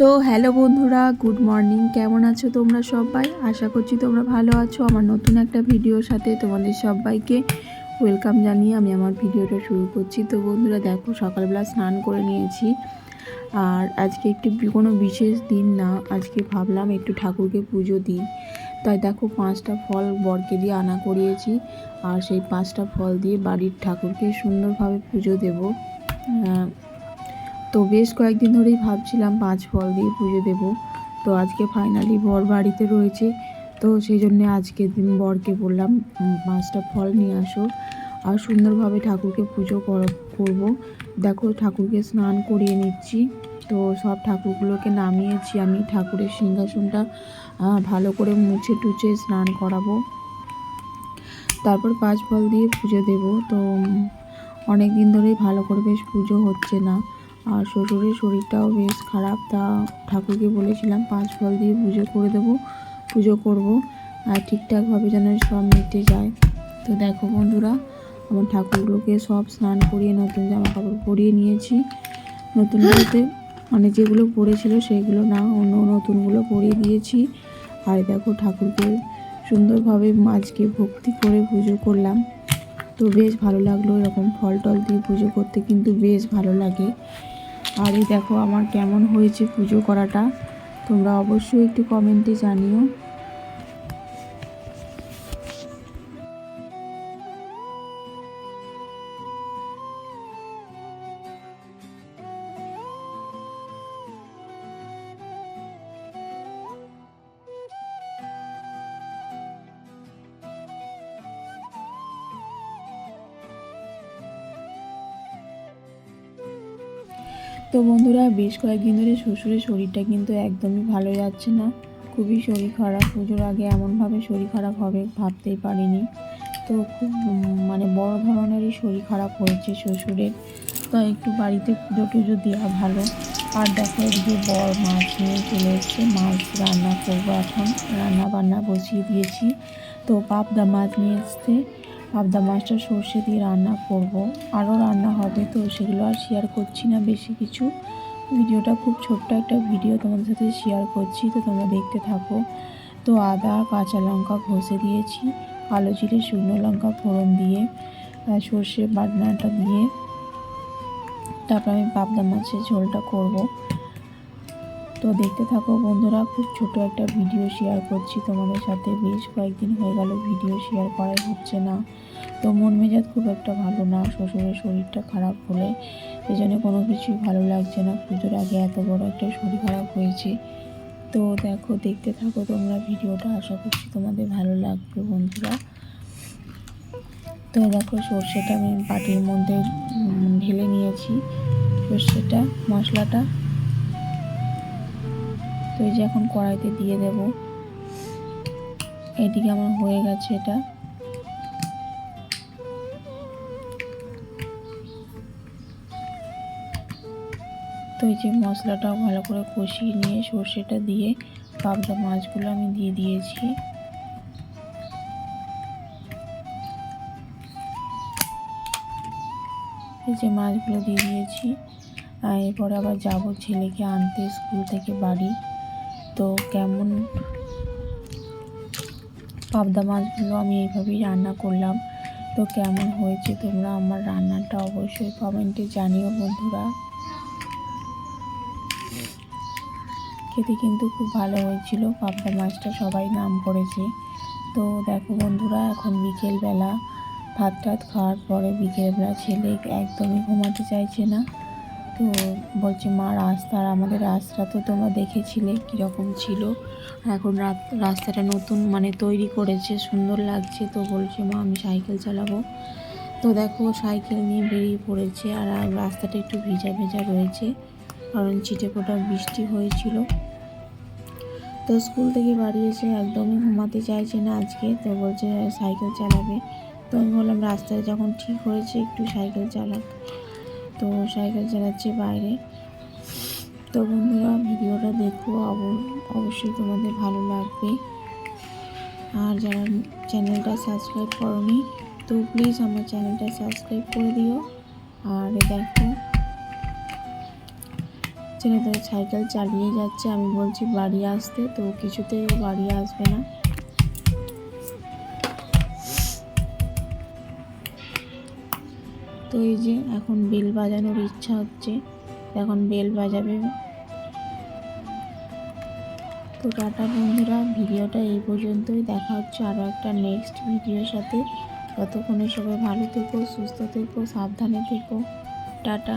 তো হ্যালো বন্ধুরা, good morning. কেমন আছো তোমরা সবাই? আশা করছি তোমরা ভালো আছো। আমার নতুন একটা ভিডিওর সাথে তোমাদের সবাইকে ওয়েলকাম জানিয়ে আমি আমার ভিডিওটা শুরু করছি। তো বন্ধুরা, দেখো, সকালবেলা স্নান করে নিয়েছি। আর আজকে একটি কোনো বিশেষ দিন না। আজকে ভাবলাম একটু ঠাকুরকে পুজো দিই। তাই দেখো, পাঁচটা ফল বরকে দিয়ে আনা করিয়েছি। আর সেই পাঁচটা ফল দিয়ে বাড়ির ঠাকুরকে সুন্দরভাবে পুজো দেবো। তো বেশ কয়েকদিন ধরেই ভাবছিলাম পাঁচ ফল দিয়ে পুজো দেব। তো আজকে ফাইনালি বর বাড়িতে রয়েছে। তো সেই জন্য আজকে দিন বরকে বললাম পাঁচটা ফল নিয়ে আসো আর সুন্দরভাবে ঠাকুরকে পুজো কর- করব। দেখো ঠাকুরকে স্নান করিয়ে নিচ্ছি। তো সব ঠাকুরগুলোকে নামিয়েছি। আমি ঠাকুরের সিংহাসনটা ভালো করে মুছে টুছে স্নান করাবো। তারপর পাঁচ ফল দিয়ে পুজো দেব। তো অনেক দিন ধরেই ভালো করে বেশ পুজো হচ্ছে না। আর শ্বশুরের শরীরটাও বেশ খারাপ। তা ঠাকুরকে বলেছিলাম, পাঁচ ফল দিয়ে পুজো করে দেবো, পুজো করব, আর ঠিকঠাকভাবে যেন সব মিটে যায়। তো দেখো বন্ধুরা, আমার ঠাকুরগুলোকে সব স্নান করিয়ে নতুন জামা কাপড় পরিয়ে নিয়েছি। নতুন বলতে মানে যেগুলো পরেছিল সেগুলো না, অন্য নতুনগুলো পরিয়ে দিয়েছি। আর দেখো ঠাকুরকে সুন্দরভাবে আজকে ভক্তি করে পুজো করলাম। তো বেশ ভালো লাগল এরকম ফল টল দিয়ে পুজো করতে, কিন্তু বেশ ভালো লাগে। আর এই দেখো আমার কেমন হয়েছে পুজো করাটা। তোমরা অবশ্যই একটু কমেন্টে জানিও। তো বন্ধুরা, বেশ কয়েকদিন ধরে শ্বশুরের শরীরটা কিন্তু একদমই ভালো যাচ্ছে না। খুবই শরীর খারাপ। পুজোর আগে এমনভাবে শরীর খারাপ হবে ভাবতেই পারিনি। তো খুব মানে বড় ধরনেরই শরীর খারাপ হয়েছে শ্বশুরের। তো একটু বাড়িতে পুজো টুজো দেওয়া ভালো। আর দেখো এদিকে বর মাছ নিয়ে চলে এসছে। মাছ রান্না করব এখন। রান্না বান্না বসিয়ে দিয়েছি। তো পাবদা মাছ নিয়ে এসছে। পাবদা মাছটা সর্ষে দিয়ে রান্না করব। আরও রান্না হবে তো, সেগুলো আর শেয়ার করছি না বেশি কিছু। ভিডিওটা খুব ছোট্ট একটা ভিডিও তোমাদের সাথে শেয়ার করছি, তো তোমরা দেখতে থাকো। তো আদা, কাঁচা লঙ্কা ঘষে দিয়েছি, কালো জিরে, শুকনো লঙ্কা ফোড়ন দিয়ে সর্ষে বাটনাটা দিয়ে, তারপর আমি পাবদা মাছের ঝোলটা করব। তো দেখতে থাকো বন্ধুরা, খুব ছোট একটা ভিডিও শেয়ার করছি তোমাদের সাথে। বেশ কয়েকদিন হয়ে গেল ভিডিও শেয়ার করাই হচ্ছে না। তো মন মেজাজ খুব একটা ভালো না, শ্বশুরের শরীরটা খারাপ হলে। এই জন্য কোনো কিছুই ভালো লাগছে না, পুজোর আগে এত বড় একটা শরীর খারাপ হয়েছে। তো দেখো, দেখতে থাকো তোমরা ভিডিওটা, আশা করছি তোমাদের ভালো লাগবে বন্ধুরা। তো দেখো, সর্ষেটা আমি বাটির মধ্যে ঢেলে নিয়েছি। সর্ষেটা, মশলাটা তো এই যে এখন কড়াইতে দিয়ে দেব। এদিকে আমার হয়ে গেছে এটা। তো এই যে মশলাটাও ভালো করে কষিয়ে নিয়ে সর্ষেটা দিয়ে পাবদা মাছগুলো আমি দিয়ে দিয়েছি। এই যে মাছগুলো দিয়ে দিয়েছি। এরপরে আবার যাব ছেলেকে আনতে স্কুল থেকে বাড়ি। তো কেমন পাবদা মাছগুলো আমি এইভাবেই রান্না করলাম। তো কেমন হয়েছে তোমরা আমার রান্নাটা অবশ্যই কমেন্টে জানিও বন্ধুরা। খেতে কিন্তু খুব ভালো হয়েছিল, পাবদা মাছটা সবাই নাম করেছে। তো দেখো বন্ধুরা, এখন বিকেলবেলা ভাত টাত খাওয়ার পরে বিকেলবেলা ছেলে একদমই ঘুমাতে চাইছে না। তো বলছে, মা রাস্তা আর আমাদের রাস্তা তো তোমরা দেখেছিলে কীরকম ছিল। এখন রাস্তাটা নতুন মানে তৈরি করেছে, সুন্দর লাগছে। তো বলছে, মা, আমি সাইকেল চালাবো। তো দেখো, সাইকেল নিয়ে বেরিয়ে পড়েছে আর আর রাস্তাটা একটু ভিজা ভেজা রয়েছে। কারণ ছিটে ফোটা বৃষ্টি হয়েছিল। তো স্কুল থেকে বাড়ি এসে একদমই ঘুমাতে চাইছে না আজকে। তো বলছে, সাইকেল চালাবে। তো আমি বললাম রাস্তায় যখন ঠিক হয়েছে, একটু সাইকেল চালাক। তো সাইকেল চালাচ্ছে বাইরে। তো বন্ধুরা, ভিডিওটা দেখো। অব- অবশ্যই তোমাদের ভালো লাগবে। আর যারা চ্যানেলটা সাবস্ক্রাইব করনি, তো প্লিজ আমার চ্যানেলটা সাবস্ক্রাইব করে দিও। আর দেখো তো সাইকেল চালিয়ে যাচ্ছে। আমি বলছি বাড়ি আসতে, তো কিছুতেই বাড়ি আসবে না। তো এই যে এখন বেল বাজানোর ইচ্ছা হচ্ছে। এখন বেল বাজাবে। তো টাটা বন্ধুরা, ভিডিওটা এই পর্যন্তই। দেখা হচ্ছে আরও একটা নেক্সট ভিডিওর সাথে। ততক্ষণে সবাই ভালো থেকো, সুস্থ থেকো, সাবধানে থেকো। টাটা।